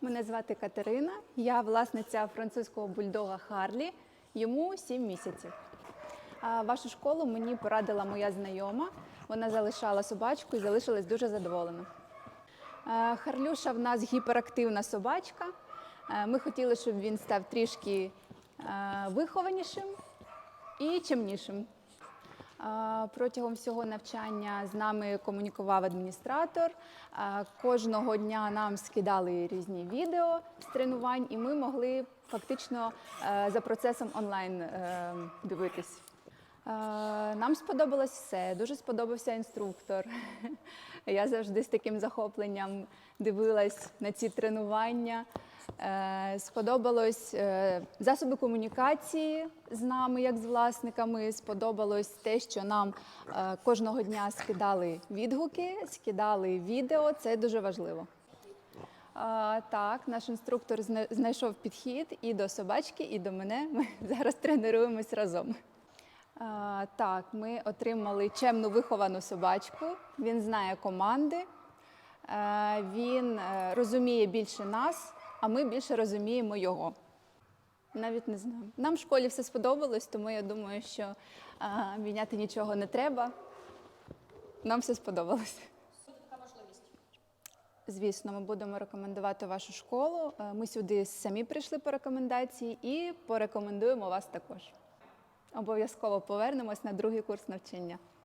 Мене звати Катерина. Я власниця французького бульдога Харлі. Йому 7 місяців. А Вашу школу мені порадила моя знайома. Вона залишала собачку і залишилась дуже задоволена. Харлюша в нас гіперактивна собачка. Ми хотіли, щоб він став трішки вихованішим і чимнішим. Протягом всього навчання з нами комунікував адміністратор. Кожного дня нам скидали різні відео з тренувань, і ми могли фактично е, за процесом онлайн е, дивитись. Е, Нам сподобалось все. Дуже сподобався інструктор. Я завжди з таким захопленням дивилась на ці тренування. Е, Сподобалось е, засоби комунікації з нами, як з власниками. Сподобалось те, що нам кожного дня скидали відгуки, скидали відео. Це дуже важливо. Так, наш інструктор знайшов підхід і до собачки, і до мене. Ми зараз тренуємось разом. А, так, ми отримали чемну виховану собачку. Він знає команди, е, він е, розуміє більше нас, а ми більше розуміємо його. Навіть не знаю. Нам в школі все сподобалось, тому я думаю, що а, міняти нічого не треба. Нам все сподобалось. Звісно, ми будемо рекомендувати вашу школу. Е, Ми сюди самі прийшли по рекомендації і порекомендуємо вас також. Обов'язково повернемось на другий курс навчання.